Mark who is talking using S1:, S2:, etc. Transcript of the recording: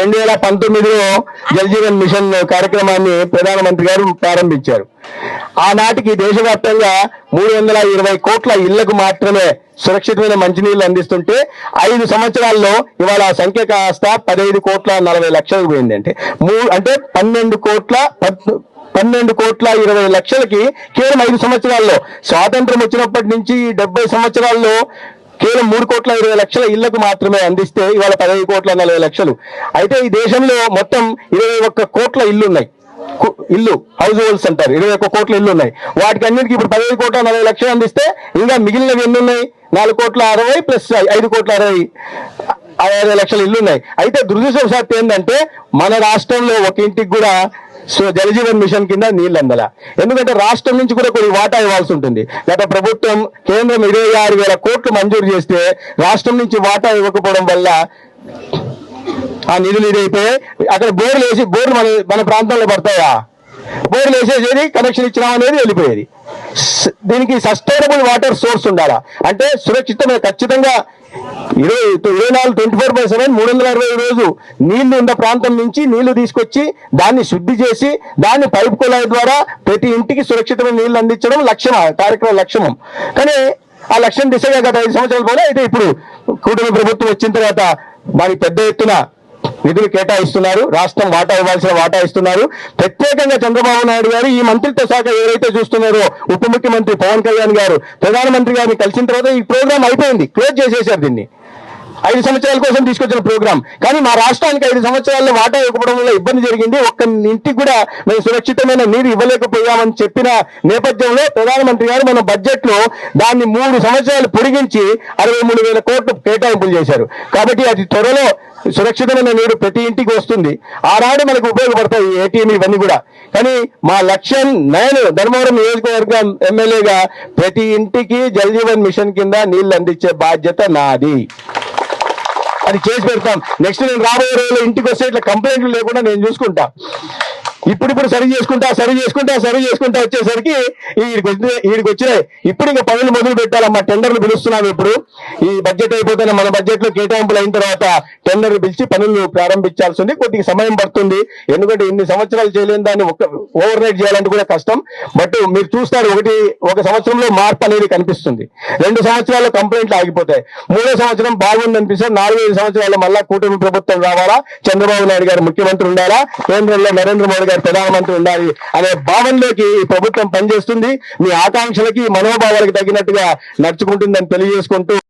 S1: రెండు వేల పంతొమ్మిదిలో జల్ జీవన్ మిషన్ కార్యక్రమాన్ని ప్రధానమంత్రి గారు ప్రారంభించారు. ఆనాటికి దేశవ్యాప్తంగా మూడు వందల ఇరవై కోట్ల ఇళ్ళకు మాత్రమే సురక్షితమైన మంచినీళ్ళు అందిస్తుంటే ఐదు సంవత్సరాల్లో ఇవాళ ఆ సంఖ్య కాస్త పదహైదు కోట్ల నలభై లక్షలకు పోయింది అంటే మూ అంటే పన్నెండు కోట్ల పన్నెండు కోట్ల ఇరవై లక్షలకి కేవలం ఐదు సంవత్సరాల్లో. స్వాతంత్రం వచ్చినప్పటి నుంచి డెబ్బై సంవత్సరాల్లో కేవలం మూడు కోట్ల ఇరవై లక్షల ఇళ్ళకు మాత్రమే అందిస్తే ఇవాళ పదహైదు కోట్ల నలభై లక్షలు. అయితే ఈ దేశంలో మొత్తం ఇరవై ఒక్క కోట్ల ఇల్లు ఉన్నాయి ఇల్లు హౌస్ హోల్డ్స్ అంటారు ఇరవై ఒక్క కోట్ల ఇల్లు ఉన్నాయి వాటికి అన్నిటికీ ఇప్పుడు పదహైదు కోట్ల నలభై లక్షలు అందిస్తే ఇంకా మిగిలినవి ఎన్ని ఉన్నాయి నాలుగు కోట్ల అరవై ప్లస్ ఐదు కోట్ల అరవై అరవై లక్షల ఇల్లు ఉన్నాయి అయితే దురదృష్టవశాత్తు ఏంటంటే మన రాష్ట్రంలో ఒక ఇంటికి కూడా సో జలజీవన్ మిషన్ కింద నీళ్ళు అందల. ఎందుకంటే రాష్ట్రం నుంచి కూడా కొన్ని వాటా ఇవ్వాల్సి ఉంటుంది. గత ప్రభుత్వం కేంద్రం ఇరవై ఆరు వేల కోట్లు మంజూరు చేస్తే రాష్ట్రం నుంచి వాటా ఇవ్వకపోవడం వల్ల ఆ నిధులు ఇదైపోయాయి అక్కడ బోర్లు వేసి బోర్లు మన మన ప్రాంతంలో పడతాయా? బోర్లు వేసేసేది కనెక్షన్ ఇచ్చినాం అనేది వెళ్ళిపోయేది. దీనికి సస్టైనబుల్ వాటర్ సోర్స్ ఉండాలా? అంటే సురక్షితమైన ఖచ్చితంగా ఇరవై ఇరవై నాలుగు ట్వంటీ ఫోర్ బై సెవెన్ మూడు వందల అరవై రోజు నీళ్ళు ఉన్న ప్రాంతం నుంచి నీళ్ళు తీసుకొచ్చి దాన్ని శుద్ధి చేసి దాన్ని పైపు కుళాయి ద్వారా ప్రతి ఇంటికి సురక్షితమైన నీళ్ళు అందించడం లక్ష్యం కార్యక్రమం లక్ష్యం కానీ ఆ లక్ష్యం దిశగా గత ఐదు సంవత్సరాల పోలే అయితే ఇప్పుడు కూటమి ప్రభుత్వం వచ్చిన తర్వాత మరి పెద్ద ఎత్తున నిధులు కేటాయిస్తున్నారు రాష్ట్రం వాటా ఇవ్వాల్సిన వాటా ఇస్తున్నారు. ప్రత్యేకంగా చంద్రబాబు నాయుడు గారు ఈ మంత్రిత్వ శాఖ ఏదైతే చూస్తున్నారో ఉప ముఖ్యమంత్రి పవన్ కళ్యాణ్ గారు ప్రధానమంత్రి గారిని కలిసిన తర్వాత ఈ ప్రోగ్రామ్ అయిపోయింది క్లోజ్ చేసేశారు దీన్ని. ఐదు సంవత్సరాల కోసం తీసుకొచ్చిన ప్రోగ్రామ్ కానీ మా రాష్ట్రానికి ఐదు సంవత్సరాల్లో వాటా ఇవ్వకపోవడం వల్ల ఇబ్బంది జరిగింది. ఒక్క ఇంటికి కూడా మేము సురక్షితమైన నీరు ఇవ్వలేకపోయామని చెప్పిన నేపథ్యంలో ప్రధానమంత్రి గారు మన బడ్జెట్లో దాన్ని మూడు సంవత్సరాలు పొడిగించి అరవై మూడు వేల కోట్లు కేటాయింపులు చేశారు. కాబట్టి అది త్వరలో సురక్షితమైన నీరు ప్రతి ఇంటికి వస్తుంది. ఆనాడు మనకు ఉపయోగపడతాయి ఏటీఎం ఇవన్నీ కూడా. కానీ మా లక్ష్యం నేను ధర్మవరం నియోజకవర్గం ఎమ్మెల్యేగా ప్రతి ఇంటికి జల్ జీవన్ మిషన్ కింద నీళ్ళు అందించే బాధ్యత నాది. అది చేసి పెడతాం. నెక్స్ట్ నేను రాబోయే రోజుల్లో ఇంటికి వస్తే ఇట్లా కంప్లైంట్లు లేకుండా నేను చూసుకుంటా. ఇప్పుడు ఇప్పుడు సరి చేసుకుంటా సరి చేసుకుంటా సరి చేసుకుంటా వచ్చేసరికి వీడికి వచ్చిన వచ్చినాయి. ఇప్పుడు ఇంకా పనులు మొదలు పెట్టాలమ్మా. టెండర్లు పిలుస్తున్నాం ఇప్పుడు. ఈ బడ్జెట్ అయిపోతేనే మన బడ్జెట్లో కేటాయింపులు అయిన తర్వాత టెండర్లు పిలిచి పనులు ప్రారంభించాల్సి ఉంది. కొద్దిగా సమయం పడుతుంది. ఎందుకంటే ఇన్ని సంవత్సరాలు చేయలేని దాన్ని ఒక ఓవర్ నైట్ చేయాలంటే కూడా కష్టం. బట్ మీరు చూస్తారు ఒకటి ఒక సంవత్సరంలో మార్పు అనేది కనిపిస్తుంది. రెండు సంవత్సరాల్లో కంప్లైంట్లు ఆగిపోతాయి. మూడో సంవత్సరం బాగుంది అనిపిస్తే నాలుగు ఐదు సంవత్సరాల్లో మళ్ళా కూటమి ప్రభుత్వం రావాలా? చంద్రబాబు నాయుడు గారు ముఖ్యమంత్రి ఉండాలా? కేంద్రంలో నరేంద్ర మోడీ గారు ప్రధానమంత్రి ఉండాలి అనే భావనలోకి ప్రభుత్వం పనిచేస్తుంది. మీ ఆకాంక్షలకి మనోభావాలకు తగినట్టుగా నడుచుకుంటుందని తెలియజేసుకుంటూ